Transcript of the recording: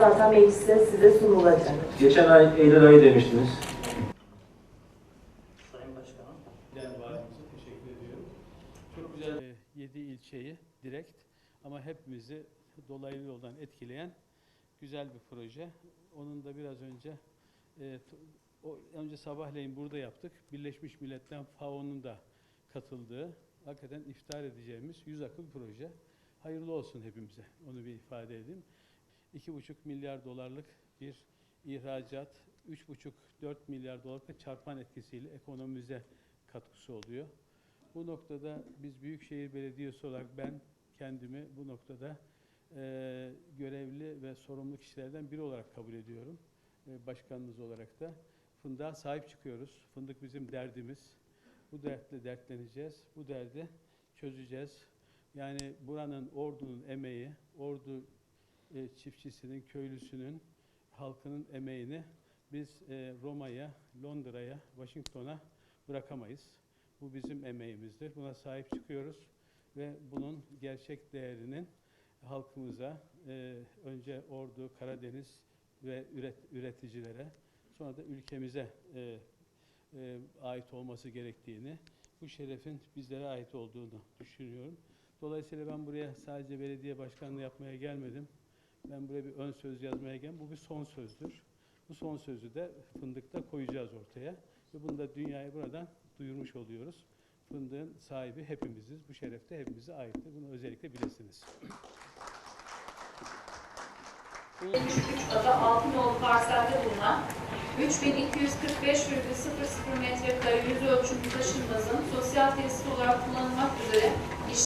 zaten meclise size sunulacak. Geçen ay Eylül ayı demiştiniz. Sayın Başkanım. Değerli valimize teşekkür ediyorum. Çok güzel 7 ilçeyi direkt ama hepimizi dolaylı yoldan etkileyen güzel bir proje. Onun da biraz önce e, o önce sabahleyin burada yaptık. Birleşmiş Milletler FAO'nun da katıldığı hakikaten iftar edeceğimiz yüz akıl proje. Hayırlı olsun hepimize. Onu bir ifade edeyim. 2,5 milyar dolarlık bir ihracat, 3,5-4 milyar dolarlık da çarpan etkisiyle ekonomimize katkısı oluyor. Bu noktada biz Büyükşehir Belediyesi olarak ben kendimi bu noktada eee, görevli ve sorumlu kişilerden biri olarak kabul ediyorum. Eee, başkanınız olarak da. Fındığa sahip çıkıyoruz. Fındık bizim derdimiz. Bu dertle dertleneceğiz. Bu derdi çözeceğiz. Yani buranın, ordunun emeği, ordu e, çiftçisinin, köylüsünün, halkının emeğini biz e, Roma'ya, Londra'ya, Washington'a bırakamayız. Bu bizim emeğimizdir. Buna sahip çıkıyoruz ve bunun gerçek değerinin halkımıza, e, önce Ordu, Karadeniz ve üret, üreticilere, sonra da ülkemize e, e, ait olması gerektiğini, bu şerefin bizlere ait olduğunu düşünüyorum. Dolayısıyla ben buraya sadece belediye başkanlığı yapmaya gelmedim. Ben buraya bir ön söz yazmaya geldim. Bu bir son sözdür. Bu son sözü de fındıkta koyacağız ortaya. Ve bunu da dünyaya buradan duyurmuş oluyoruz. Fındığın sahibi hepimiziz. Bu şeref de hepimize aittir. Bunu özellikle bilesiniz. Ada Altınoluk parselde bulunan 3245,00 metrekare yüz ölçümlü taşınmazın sosyal tesis olarak kullanılmak üzere